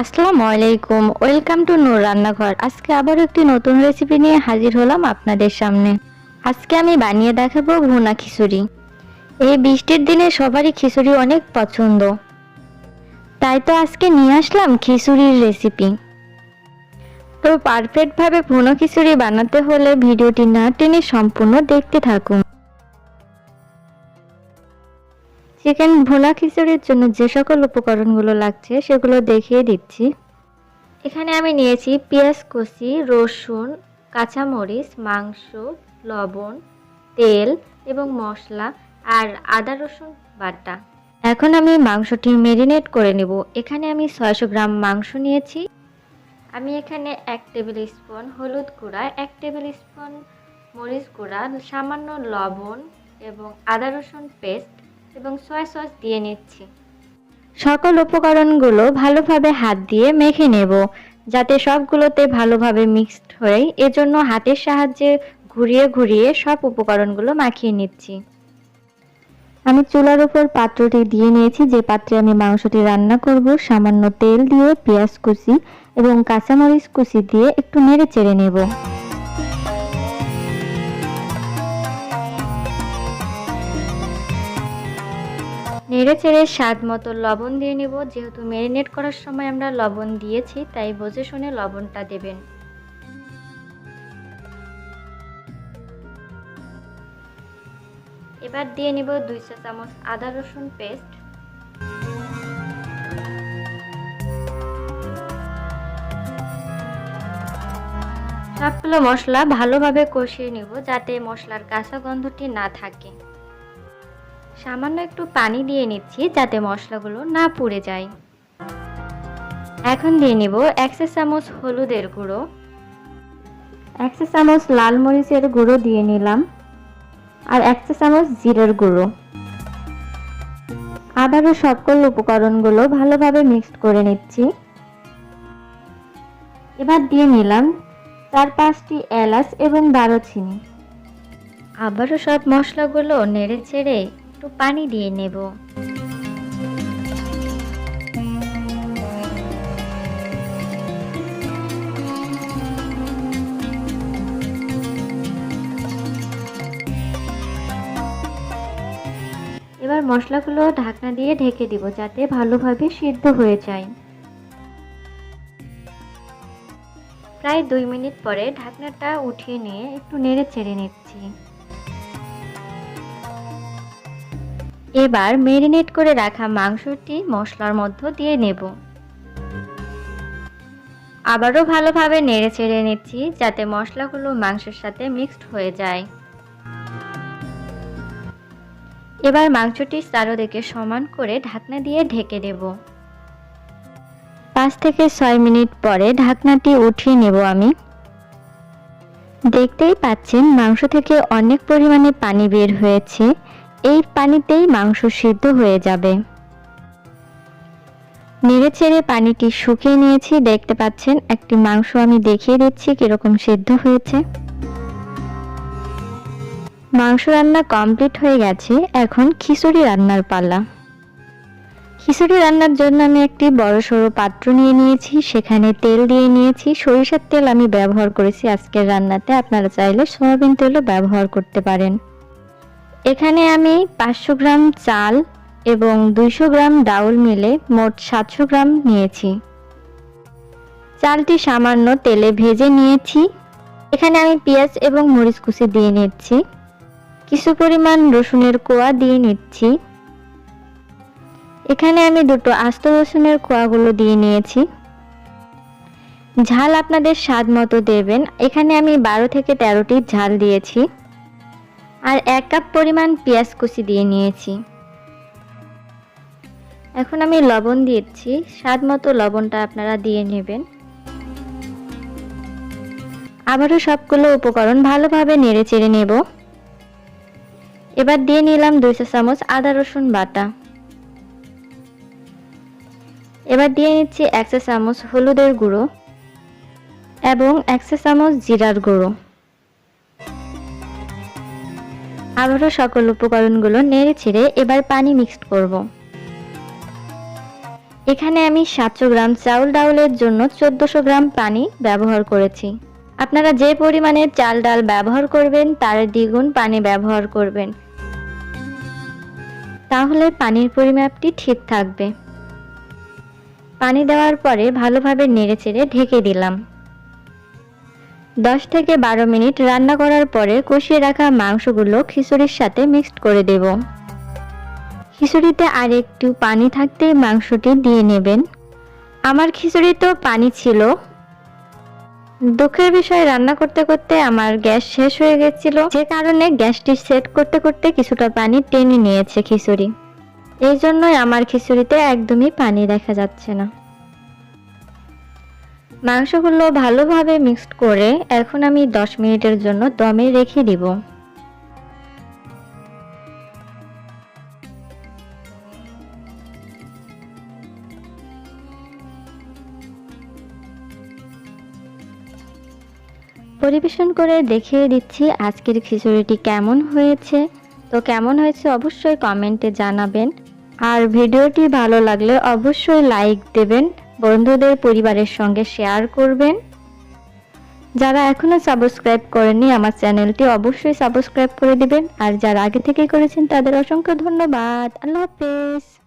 আসসালামু আলাইকুম, welcome to নূর রান্নাঘর। আজকে আবার একটি নতুন রেসিপি নিয়ে হাজির হলাম আপনাদের সামনে। আজকে আমি বানিয়ে দেখাবো ভুনা খিচুড়ি। এই বৃষ্টির দিনে সবারই খিচুড়ি অনেক পছন্দ। তাই তো আজকে নিয়ে আসলাম খিচুড়ির রেসিপি তো পারফেক্টভাবে ভুনো খিচুড়ি বানাতে হলে ভিডিওটি না টেনে সম্পূর্ণ দেখতে থাকুন। চিকেন ভুনা খিচুড়ির জন্য যে সকল উপকরণগুলো লাগছে, সেগুলো দেখিয়ে দিচ্ছি। এখানে আমি নিয়েছি পেঁয়াজ কুচি, রসুন, কাঁচামরিচ, মাংস, লবণ, তেল এবং মশলা আর আদা, রসুন বাটা। এখন আমি মাংসটি মেরিনেট করে নেব। এখানে আমি ছয়শো গ্রাম মাংস নিয়েছি। আমি এখানে এক টেবিল স্পুন হলুদ গুঁড়া, এক টেবিল স্পুন মরিচ গুঁড়া, সামান্য লবণ এবং আদা, রসুন পেস্ট এবং সয়া সস দিয়ে নিচ্ছি। সকল উপকরণগুলো ভালোভাবে হাত দিয়ে মেখে নেব, যাতে সবগুলোতে ভালোভাবে মিক্সড হয়ে, এজন্য হাতের সাহায্যে ঘুরিয়ে ঘুরিয়ে সব উপকরণগুলো মাখিয়ে নিচ্ছি। আমি চুলার উপর পাত্রটি দিয়ে নিয়েছি, যে পাত্রে আমি মাংসটি রান্না করব, সামান্য তেল দিয়ে, পেঁয়াজ কুচি এবং কাঁচামরিচ কুচি দিয়ে একটু নেড়ে চেড়ে নেব। নেড়ে চেড়ে স্বাদ মতো লবণ দিয়ে নেব। যেহেতু ম্যারিনেট করার সময় আমরা লবণ দিয়েছি, তাই বুঝে শুনে লবণটা দেবেন। এবার দিয়ে নিব দুই চা চামচ আদা রসুন পেস্ট। সবগুলো মশলা ভালোভাবে কষিয়ে নেব যাতে মশলার কাঁচা গন্ধটি না থাকে। সামান্য একটু পানি দিয়ে নিচ্ছি যাতে মশলাগুলো না পুড়ে যায়। এখন দিয়ে নিব এক চা চামচ হলুদের গুঁড়ো। এক চা চামচ লাল মরিচের গুঁড়ো দিয়ে নিলাম আর এক চা চামচ জিরের গুঁড়ো। আবারও সকল উপকরণগুলো ভালোভাবে মিক্সড করে নিচ্ছি। এবার দিয়ে নিলাম চার পাঁচটি এলাচ এবং দারুচিনি আবারও সব মশলাগুলো নেড়ে চেড়ে একটু পানি দিয়ে নেব। এবার মশলাগুলো ঢাকনা দিয়ে ঢেকে দিব যাতে ভালোভাবে সিদ্ধ হয়ে যায়। প্রায় দুই মিনিট পরে ঢাকনাটা উঠিয়ে নিয়ে একটু নেড়ে ছেড়ে নিচ্ছি। এবার মেরিনেট করে রাখা মাংসটি মশলার মধ্য দিয়ে নেব। আবারও ভালোভাবে নেড়ে চেড়ে নিচ্ছি যাতে মশলাগুলো মাংসের সাথে মিক্সড হয়ে যায়। এবার মাংসটি চারোদিকে সমান করে ঢাকনা দিয়ে ঢেকে দেব পাঁচ থেকে ছয় মিনিট পরে ঢাকনাটি উঠিয়ে নেব আমি। দেখতেই পাচ্ছেন মাংস থেকে অনেক পরিমাণে পানি বের হয়েছে। এই পানিতেই মাংস সিদ্ধ হয়ে যাবে। নেড়ে ছেড়ে পানিটি শুকিয়ে নিয়েছি। দেখতে পাচ্ছেন, একটি মাংস আমি দেখিয়ে দিচ্ছি কীরকম সিদ্ধ হয়েছে। মাংস রান্না কমপ্লিট হয়ে গেছে। এখন খিচুড়ি রান্নার পালা। খিচুড়ি রান্নার জন্য আমি একটি বড় সড়ো পাত্র নিয়ে নিয়েছি। সেখানে তেল দিয়ে নিয়েছি। সরিষার তেল আমি ব্যবহার করেছি আজকের রান্নাতে। আপনারা চাইলে সয়াবিন তেলও ব্যবহার করতে পারেন। এখানে আমি পাঁচশো গ্রাম চাল এবং দুইশো গ্রাম ডাউল মিলে মোট সাতশো গ্রাম নিয়েছি। চালটি সামান্য তেলে ভেজে নিয়েছি। এখানে আমি পেঁয়াজ এবং মরিচ কুচি দিয়ে নিচ্ছি। কিছু পরিমাণ রসুনের কোয়া দিয়ে নিচ্ছি। এখানে আমি দুটো আস্ত রসুনের কোয়াগুলো দিয়ে নিয়েছি। ঝাল আপনাদের স্বাদ মতো দেবেন। এখানে আমি বারো থেকে তেরোটি ঝাল দিয়েছি। আর এক কাপ পরিমাণ পেঁয়াজ কুচি দিয়ে নিয়েছি। এখন আমি লবণ দিচ্ছি। স্বাদ মতো লবণটা আপনারা দিয়ে নেবেন। আবারও সবগুলো উপকরণ ভালোভাবে নেড়ে চেড়ে নেব। এবার দিয়ে নিলাম দুইশো চামচ আদা রসুন বাটা। এবার দিয়ে নিচ্ছি একশো চামচ হলুদের গুঁড়ো এবং একশো চামচ জিরার গুঁড়ো। আবারও সকল উপকরণগুলো নেড়ে ছেড়ে এবার পানি মিক্সড করব। এখানে আমি সাতশো গ্রাম চাউল ডাউলের জন্য চোদ্দোশো গ্রাম পানি ব্যবহার করেছি। আপনারা যে পরিমাণে চাল ডাল ব্যবহার করবেন, তার দ্বিগুণ পানি ব্যবহার করবেন। তাহলে পানির পরিমাপটি ঠিক থাকবে। পানি দেওয়ার পরে ভালোভাবে নেড়ে নেড়েচেড়ে ঢেকে দিলাম। দশ থেকে বারো মিনিট রান্না করার পরে কষিয়ে রাখা মাংসগুলো খিচুড়ির সাথে মিক্সড করে দেব। খিচুড়িতে আর একটু পানি থাকতেই মাংসটি দিয়ে নেবেন। আমার খিচুড়িতেও পানি ছিল। দুঃখের বিষয়, রান্না করতে করতে আমার গ্যাস শেষ হয়ে গেছিল। যে কারণে গ্যাসটি সেট করতে করতে কিছুটা পানি টেনে নিয়েছে খিচুড়ি। এই জন্যই আমার খিচুড়িতে একদমই পানি দেখা যাচ্ছে না। মাংসগুলো ভালোভাবে মিক্সড করে এখন আমি দশ মিনিটের জন্য দমে রেখে দিব। পরিবেশন করে দেখিয়ে দিচ্ছি আজকের খিচুড়িটি কেমন হয়েছে। তো কেমন হয়েছে অবশ্যই কমেন্টে জানাবেন। আর ভিডিওটি ভালো লাগলে অবশ্যই লাইক দেবেন। বন্ধুদের পরিবারের সঙ্গে শেয়ার করবেন। যারা এখনও সাবস্ক্রাইব করেননি, আমার চ্যানেলটি অবশ্যই সাবস্ক্রাইব করে দিবেন। আর যারা আগে থেকে করেছেন, তাদের অসংখ্য ধন্যবাদ। আল্লাহ হাফেজ।